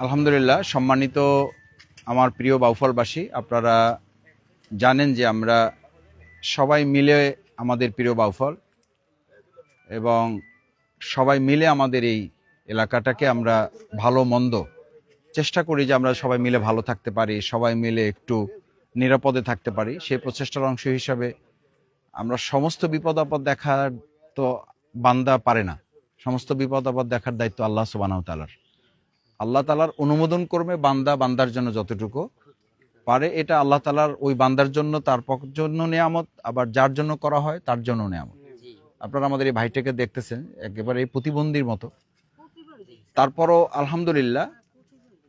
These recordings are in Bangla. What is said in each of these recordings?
আলহামদুলিল্লাহ, সম্মানিত আমার প্রিয় বাউফলবাসী, আপনারা জানেন যে আমরা সবাই মিলে আমাদের প্রিয় বাউফল এবং সবাই মিলে আমাদের এই এলাকাটাকে আমরা ভালো মন্দ চেষ্টা করি যে আমরা সবাই মিলে ভালো থাকতে পারি, সবাই মিলে একটু নিরাপদে থাকতে পারি। সেই প্রচেষ্টার অংশ হিসাবে আমরা সমস্ত বিপদ আপদ দেখার তো বান্দা পারে না। সমস্ত বিপদ আপদ দেখার দায়িত্ব আল্লাহ সুবানাহ তালার আল্লাহ তালার অনুমোদন করবে বান্দা বান্দার জন্য যতটুকু পারে এটা আল্লাহ তালার ওই বান্দার জন্য তার জন্য নেয়ামত আবার যার জন্য করা হয় তার জন্য নেয়ামত। আপনারা আমাদের এই ভাইটাকে দেখতেছেন একেবারে এই প্রতিবন্ধীর মতো। তারপরও আলহামদুলিল্লাহ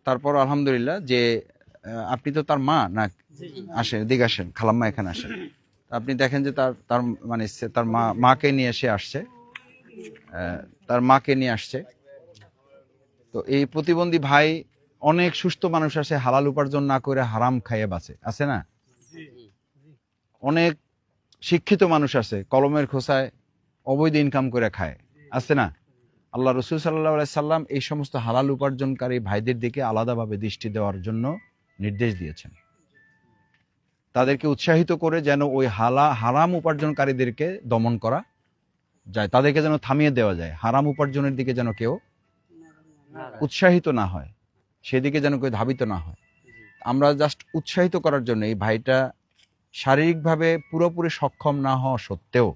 তারপরও আলহামদুলিল্লাহ যে আপনি তো তার মা না? আসেন এদিকে আসেন খালাম্মা এখানে আসেন। আপনি দেখেন যে তার তার মানে তার মা মাকে নিয়ে এসে আসছে তার মাকে নিয়ে আসছে। তো এই প্রতিবন্ধী ভাই অনেক সুস্থ মানুষ আছে, হালাল উপার্জন না করে হারাম খাইয়ে বাঁচে। আছে না? অনেক শিক্ষিত মানুষ আছে, কলমের খোসায় অবৈধ ইনকাম করে খায়। আছে না? আল্লাহ রসুল সাল্লাহ সাল্লাম এই সমস্ত হালাল উপার্জনকারী ভাইদের দিকে আলাদাভাবে দৃষ্টি দেওয়ার জন্য নির্দেশ দিয়েছেন। তাদেরকে উৎসাহিত করে যেন ওই হালা, হারাম উপার্জনকারীদেরকে দমন করা যায়, তাদেরকে যেন থামিয়ে দেওয়া যায়, হারাম উপার্জনের দিকে যেন কেউ উৎসাহিত না হয় সেদিকে যেন কেউ ধাবিত না হয়। আমরা জাস্ট উৎসাহিত করার জন্য এই ভাইটা শারীরিকভাবে পুরোপুরি সক্ষম না হওয়া সত্ত্বেও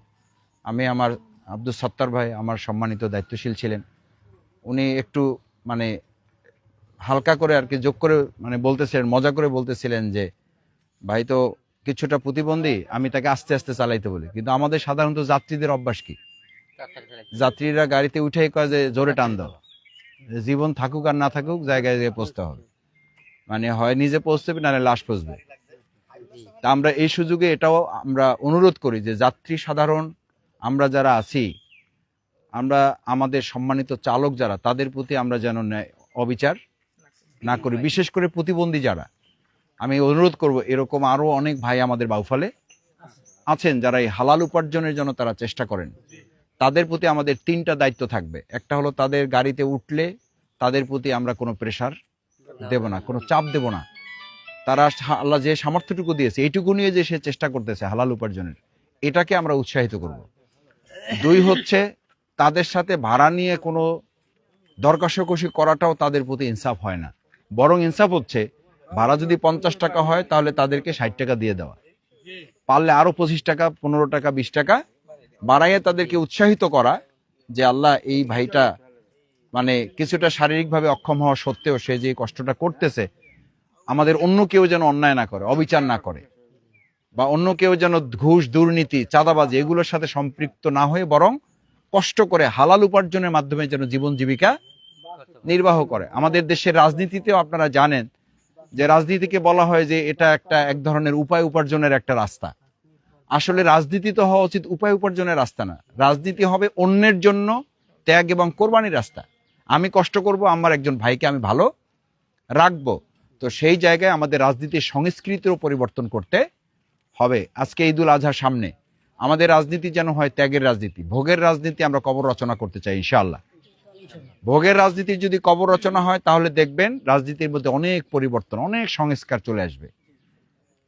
আমি আমার আব্দুল সত্তার ভাই আমার সম্মানিত দায়িত্বশীল ছিলেন। উনি একটু মানে হালকা করে আর কি যোগ করে মানে বলতেছিলেন মজা করে বলতেছিলেন যে ভাই তো কিছুটা প্রতিবন্ধী আমি তাকে আস্তে আস্তে চালাইতে বলি। কিন্তু আমাদের সাধারণত যাত্রীদের অভ্যাস কি? যাত্রীরা গাড়িতে উঠেই কয় যে জোরে টান দাও। জীবন থাকুক আর না থাকুক, জায়গায় গিয়ে পৌঁছতে হবে। মানে হয় নিজে পৌঁছতে হবে নাহলে লাশ পৌঁছবে। তা আমরা এই সুযোগে এটাও আমরা অনুরোধ করি যে যাত্রী সাধারণ, আমরা যারা আছি, আমরা আমাদের সম্মানিত চালক যারা, তাদের প্রতি আমরা যেন অবিচার না করি। বিশেষ করে প্রতিবন্ধী যারা, আমি অনুরোধ করব, এরকম আরও অনেক ভাই আমাদের বাউফালে আছেন, যারা এই হালাল উপার্জনের জন্য তারা চেষ্টা করেন। তাদের প্রতি আমাদের তিনটা দায়িত্ব থাকবে। একটা হলো তাদের গাড়িতে উঠলে তাদের প্রতি আমরা কোনো প্রেশার দেব না, কোনো চাপ দেব না। তারা আল্লাহ যে সামর্থ্যটুকু দিয়েছে, এইটুকু নিয়ে যে সে চেষ্টা করতেছে হালাল উপার্জনের, এটাকে আমরা উৎসাহিত করব। দুই হচ্ছে তাদের সাথে ভাড়া নিয়ে কোনো দরকষাকষি করাটাও তাদের প্রতি ইনসাফ হয় না। বরং ইনসাফ হচ্ছে, ভাড়া যদি পঞ্চাশ টাকা হয় তাহলে তাদেরকে ষাট টাকা দিয়ে দেওয়া। পারলে আরও পঁচিশ টাকা, পনেরো টাকা, বিশ টাকা বাড়াইয়ে তাদেরকে উৎসাহিত করা যে আল্লাহ এই ভাইটা মানে কিছুটা শারীরিকভাবে অক্ষম হওয়া সত্ত্বেও সে যে কষ্টটা করতেছে, আমাদের অন্য কেউ যেন অন্যায় না করে, অবিচার না করে, বা অন্য কেউ যেন ঘুষ, দুর্নীতি, চাঁদাবাজি এগুলোর সাথে সম্পৃক্ত না হয়ে বরং কষ্ট করে হালাল উপার্জনের মাধ্যমে যেন জীবন জীবিকা নির্বাহ করে। আমাদের দেশের রাজনীতিতেও আপনারা জানেন যে রাজনীতিকে বলা হয় যে এটা একটা এক ধরনের উপায় উপার্জনের একটা রাস্তা। আসলে রাজনীতি তো হওয়া উচিত উপায় উপার্জনের রাস্তা না। রাজনীতি হবে অন্যের জন্য ত্যাগ এবং কোরবানির রাস্তা। আমি কষ্ট করব, আমার একজন ভাইকে আমি ভালো রাখব। তো সেই জায়গায় আমাদের রাজনীতির সংস্কৃতিরও পরিবর্তন করতে হবে। আজকে ঈদুল আজহার সামনে। আমাদের রাজনীতি যেন হয় ত্যাগের রাজনীতি। ভোগের রাজনীতি আমরা কবর রচনা করতে চাই, ইনশাআল্লাহ। ভোগের রাজনীতির যদি কবর রচনা হয়, তাহলে দেখবেন রাজনীতির মধ্যে অনেক পরিবর্তন, অনেক সংস্কার চলে আসবে।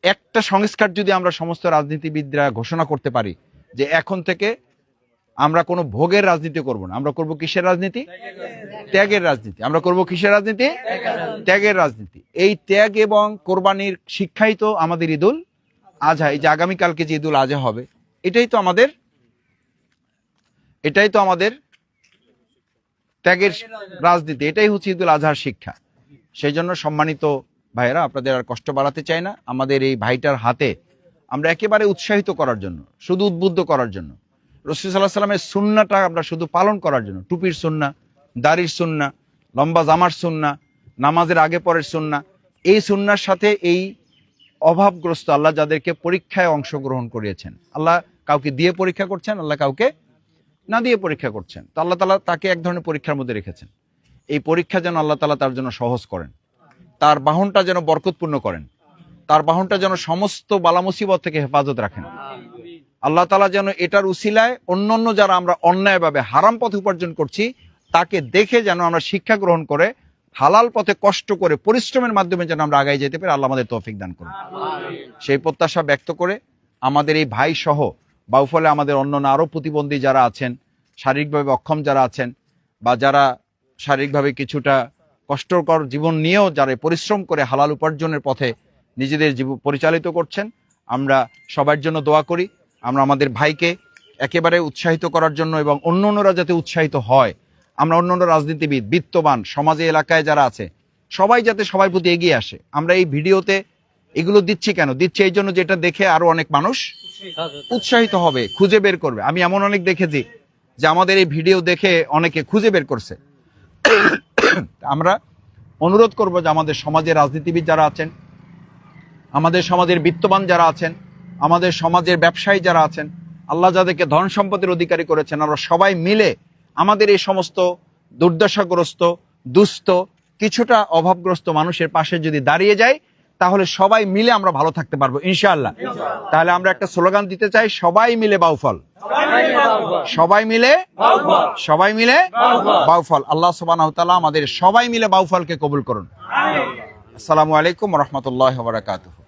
একটা সংস্কার যদি আমরা সমস্ত রাজনীতিবিদরা ঘোষণা করতে পারি যে এখন থেকে আমরা কোনো ভোগের রাজনীতি করব না, আমরা করব কিসের রাজনীতি? ত্যাগের রাজনীতি। আমরা করব কিসের রাজনীতি? ত্যাগের রাজনীতি। এই ত্যাগ এবং কোরবানির শিক্ষাই তো আমাদের ঈদুল আজহা, এই যে আগামীকালকে যে ঈদুল আজহা হবে, এটাই তো আমাদের, এটাই তো আমাদের ত্যাগের রাজনীতি, এটাই হচ্ছে ঈদুল আজহার শিক্ষা। সেই জন্য সম্মানিত ভাইয়েরা, আপনাদের আর কষ্ট বাড়াতে চাই না। আমাদের এই ভাইটার হাতে আমরা একেবারে উৎসাহিত করার জন্য, শুধু উদ্বুদ্ধ করার জন্য। রসুল সাল্লাহ সাল্লামের সুন্নাটা আমরা শুধু পালন করার জন্য। টুপির সুন্না, দাড়ির সুন্না, লম্বা জামার সুন্না, নামাজের আগে পরের সুন্না, এই সুন্নার সাথে এই অভাবগ্রস্ত আল্লাহ যাদেরকে পরীক্ষায় অংশগ্রহণ করিয়েছেন। আল্লাহ কাউকে দিয়ে পরীক্ষা করছেন, আল্লাহ কাউকে না দিয়ে পরীক্ষা করছেন। তো আল্লাহ তালা তাকে এক ধরনের পরীক্ষার মধ্যে রেখেছেন। এই পরীক্ষা যেন আল্লাহ তালা তার জন্য সহজ করেন। তার বাহনটা যেন বরকতপূর্ণ করেন। তার বাহনটা যেন সমস্ত বালা মুসিবত থেকে হেফাজত রাখেন। আল্লাহ তালা যেন এটার উসিলায় অন্যান্য যারা আমরা অন্যায়ভাবে হারাম পথ উপার্জন করছি, তাকে দেখে যেন আমরা শিক্ষা গ্রহণ করে, হালাল পথে কষ্ট করে, পরিশ্রমের মাধ্যমে যেন আমরা আগায় যেতে পারি আল্লাহ আমাদের তৌফিক দান করুন। সেই প্রত্যাশা ব্যক্ত করে আমাদের এই ভাই সহ বাউফলে আমাদের অন্যান্য আরও প্রতিবন্ধী যারা আছেন, শারীরিকভাবে অক্ষম যারা আছেন, বা যারা শারীরিকভাবে কিছুটা কষ্টকর জীবন নিয়েও যারা পরিশ্রম করে হালাল উপার্জনের পথে নিজেদের জীবন পরিচালিত করছেন, আমরা সবার জন্য দোয়া করি। আমরা আমাদের ভাইকে একেবারে উৎসাহিত করার জন্য এবং অন্য অন্যরা যাতে উৎসাহিত হয়, আমরা অন্য অন্য রাজনীতিবিদ, বিত্তবান, সমাজে, এলাকায় যারা আছে, সবাই যাতে সবার প্রতি এগিয়ে আসে। আমরা এই ভিডিওতে এগুলো দিচ্ছি কেন? দিচ্ছি এই জন্য যেটা দেখে আরও অনেক মানুষ উৎসাহিত হবে, খুঁজে বের করবে। আমি এমন অনেক দেখেছি যে আমাদের এই ভিডিও দেখে অনেকে খুঁজে বের করছে। আমরা অনুরোধ করব যে আমাদের সমাজের রাজনীতিবিদ যারা আছেন, আমাদের সমাজের বিত্তবান যারা আছেন, আমাদের সমাজের ব্যবসায়ী যারা আছেন, আল্লাহ যাদেরকে ধন সম্পদের অধিকারী করেছেন, আমরা সবাই মিলে আমাদের এই সমস্ত দুর্দশাগ্রস্ত, দুস্থ, কিছুটা অভাবগ্রস্ত মানুষের পাশে যদি দাঁড়িয়ে যাই তাহলে সবাই মিলে আমরা ভালো থাকতে পারব ইনশাআল্লাহ। তাহলে আমরা একটা স্লোগান দিতে চাই সবাই মিলে বাউফল। সবাই মিলে সবাই মিলে বাউফল। আল্লাহ সুবহানাহু তাআলা আমাদের সবাই মিলে বাউফলকে কবুল করুন। আসসালামু আলাইকুম রহমতুল্লাহ বারাকাতুহু।